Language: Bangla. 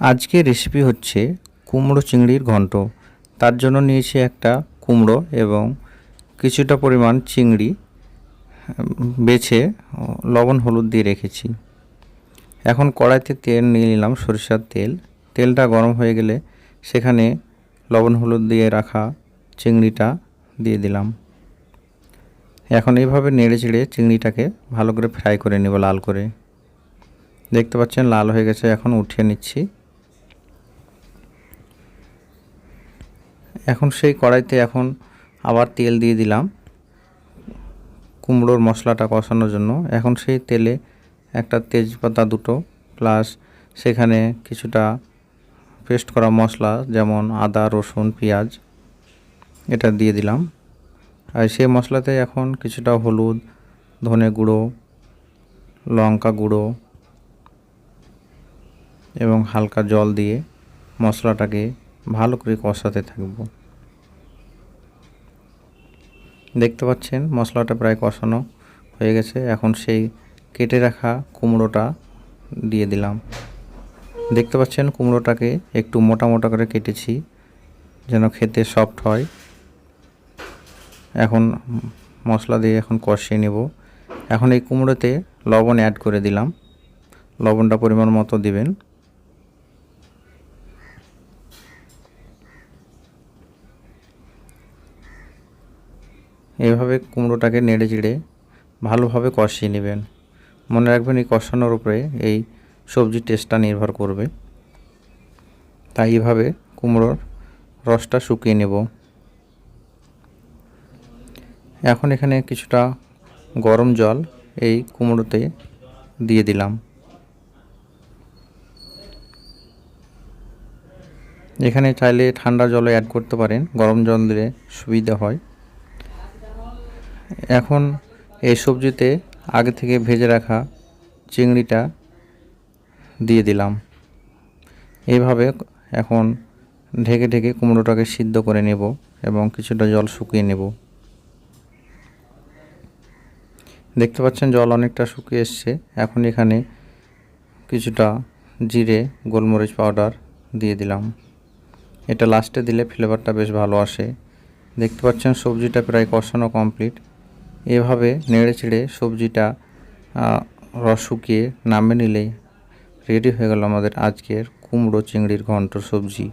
আজকে রেসিপি হচ্ছে কুমড়ো চিংড়ির ঘন্ট। তার জন্য নিয়েছি একটা কুমড়ো এবং কিছুটা পরিমাণ চিংড়ি, বেছে লবণ হলুদ দিয়ে রেখেছি। এখন কড়াইতে তেল নিয়ে নিলাম সরিষার তেল। তেলটা গরম হয়ে গেলে সেখানে লবণ হলুদ দিয়ে রাখা চিংড়িটা দিয়ে দিলাম। এখন এইভাবে নেড়ে চেড়ে চিংড়িটাকে ভালো করে ফ্রাই করে নেব লাল করে। দেখতে পাচ্ছেন লাল হয়ে গেছে, এখন উঠিয়ে নিচ্ছি। এখন সেই কড়াইতে এখন আবার তেল দিয়ে দিলাম কুমড়োর মশলাটা কষানোর জন্য। এখন সেই তেলে একটা তেজপাতা দুটো প্লাস সেখানে কিছুটা পেস্ট করা মশলা যেমন আদা, রসুন, পেঁয়াজ এটা দিয়ে দিলাম। আর সেই মশলাতে এখন কিছুটা হলুদ, ধনে গুঁড়ো, লঙ্কা গুঁড়ো এবং হালকা জল দিয়ে মশলাটাকে ভালো করে কষাতে থাকব। দেখতে পাচ্ছেন মশলাটা প্রায় কষানো হয়ে গেছে। এখন সেই কেটে রাখা কুমড়োটা দিয়ে দিলাম। দেখতে পাচ্ছেন কুমড়োটাকে একটু মোটা মোটা করে কেটেছি যেন খেতে সফট হয়। এখন মশলা দিয়ে এখন কষিয়ে নেব। এখন এই কুমড়োতে লবণ অ্যাড করে দিলাম। লবণটা পরিমাণ মতো দিবেন। এভাবে কুমড়োটাকে নেড়ে চেড়ে ভালোভাবে কষিয়ে নেবেন। মনে রাখবেন এই কষানোর উপরে এই সবজির টেস্টটা নির্ভর করবে। তাই এইভাবে কুমড়োর রসটা শুকিয়ে নেব। এখন এখানে কিছুটা গরম জল এই কুমড়োতে দিয়ে দিলাম। এখানে চাইলে ঠান্ডা জলও অ্যাড করতে পারেন। গরম জল দিলে সুবিধা হয়। এখন এই সবজিতে আগে থেকে ভেজে রাখা চিংড়িটা দিয়ে দিলাম। এইভাবে এখন ঢেকে ঢেকে কুমড়োটাকে সিদ্ধ করে নেব এবং কিছুটা জল শুকিয়ে নেব। দেখতে পাচ্ছেন জল অনেকটা শুকিয়ে এসছে। এখন এখানে কিছুটা জিরে, গোলমরিচ পাউডার দিয়ে দিলাম। এটা লাস্টে দিলে ফ্লেভারটা বেশ ভালো আসে। দেখতে পাচ্ছেন সবজিটা প্রায় কষানো কমপ্লিট এভাবে নেড়ে চেড়ে সবজিটা রস শুকিয়ে নামে নিলেই রেডি হয়ে গেল আমাদের আজকের কুমড়ো চিংড়ির ঘন্ট সবজি।